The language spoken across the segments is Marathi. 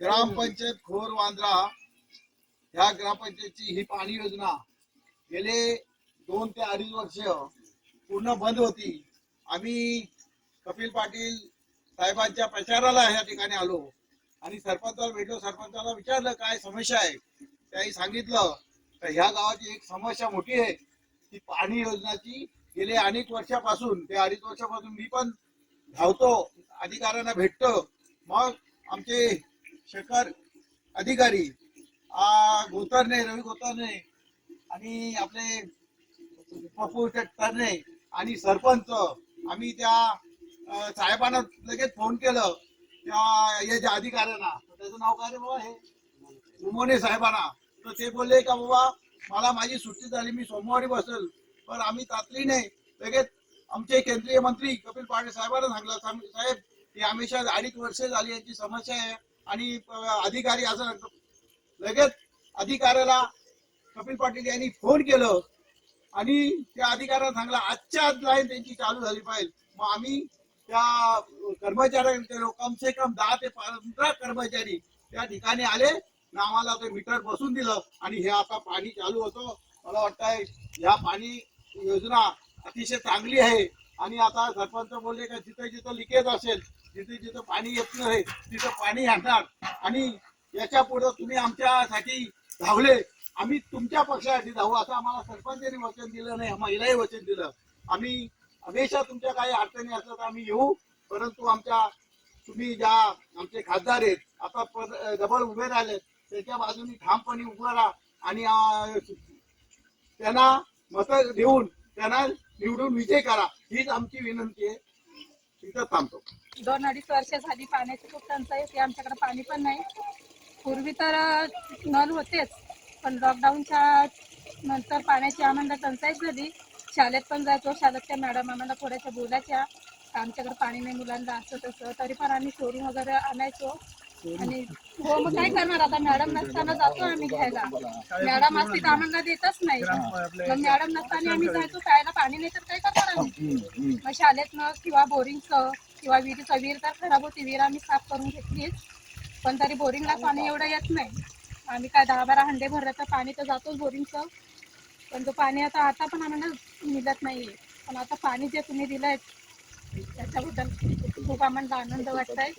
ग्रामपंचायत खोर वांद्रा ह्या ग्रामपंचायतची ही पाणी योजना गेले दोन ते अडीच वर्ष पूर्ण बंद होती. आम्ही कपिल पाटील साहेबांच्या प्रचाराला ह्या ठिकाणी आलो आणि सरपंचाला भेटलो. सरपंचाला विचारलं काय समस्या आहे? त्याही सांगितलं तर ह्या गावाची एक समस्या मोठी आहे. ती पाणी योजनाची गेले अनेक वर्षापासून ते अडीच वर्षापासून मी पण धावतो अधिकाऱ्यांना भेटतो. मग आमचे शेखर अधिकारी गोतरणे रवी गोतरणे आणि आपले पप्पू तरणे आणि सरपंच आम्ही त्या साहेबांना लगेच फोन केलं. त्या याच्या अधिकाऱ्यांना. त्याचं नाव काय रे बाबा हे? उमोने साहेबांना. तर ते बोलले का बाबा मला माझी सुट्टी झाली मी सोमवारी बसेल. पण आम्ही तातडीने लगेच आमचे केंद्रीय मंत्री कपिल पाटील साहेबांना सांगलं साहेब ही हमेशा अडीच वर्ष झाली यांची समस्या आहे. आणि अधिकारी असं लगेच अधिकाऱ्याला कपिल पाटील यांनी फोन केलं आणि त्या अधिकाऱ्याला सांगला आजच्या आज लाईन त्यांची चालू झाली पाहिजे. मग आम्ही त्या कर्मचाऱ्यांचे कमसे कम से कम दहा ते पंधरा कर्मचारी त्या ठिकाणी आले आम्हाला ते मीटर बसून दिलं आणि हे आता पाणी चालू होतं. मला वाटतंय ह्या पाणी योजना अतिशय चांगली आहे. आणि आता सरपंच बोलले का जिथे जिथं लिकेज असेल जिथे जिथं पाणी येत नाही तिथं पाणी आणणार. आणि याच्यापुढे तुम्ही आमच्यासाठी धावले. आम्ही तुमच्या पक्षासाठी धावू. असं आम्हाला सरपंचांनी वचन दिलं नाही महिलाही वचन दिलं. आम्ही हमेशा तुमच्या काही अडचणी असल्या तर आम्ही येऊ. परंतु आमच्या तुम्ही ज्या आमचे खासदार आहेत आता पर- डबल उभे राहिले त्याच्या बाजूने ठामपणे उभं राहा. आणि त्यांना मत देऊन त्यांना निवडून विजय करा हीच आमची विनंती आहे. तिथं थांबतो. दोन अडीच वर्ष झाली पाण्याची खूप टंचाई होती आमच्याकडे पाणी पण नाही. पूर्वी तर नल होतेच पण लॉकडाऊनच्या नंतर पाण्याची आम्हाला टंचाईच झाली. शाळेत पण जायचो शाळेतल्या मॅडम आम्हाला थोड्याशा बोलायच्या. आमच्याकडे पाणी नाही मुलांना असं तसं तरी पण आम्ही चोरून वगैरे आणायचो. आणि हो मग काय करणार? आता मॅडम नसताना जातो आम्ही घ्यायला. मॅडम असती तर आम्हाला देतच नाही. मग मॅडम नसताना आम्ही जायचो प्यायला पाणी नाही तर काय करणार आम्ही? मग शाळेतनं किंवा बोरिंगचं किंवा विहिरीचं विहीर तर खराब होती. विहीर आम्ही साफ करून घेतलीच. पण तरी बोरिंगला पाणी एवढं येत नाही. आम्ही काय दहा बारा हंडे भरलं तर पाणी तर जातोच बोरिंगचं. पण तो पाणी आता आता पण आम्हाला मिळत नाहीये. पण आता पाणी जे तुम्ही दिलंय त्याच्याबद्दल खूप आम्हाला आनंद वाटतंय.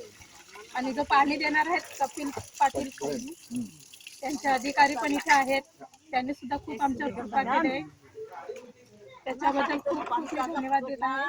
आणि जो पाणी देणार आहेत कपिल पाटील त्यांचे अधिकारी पण इथे आहेत. त्यांनी सुद्धा खूप आमच्या उपकार केले त्याच्याबद्दल खूप खूप धन्यवाद देत आहे.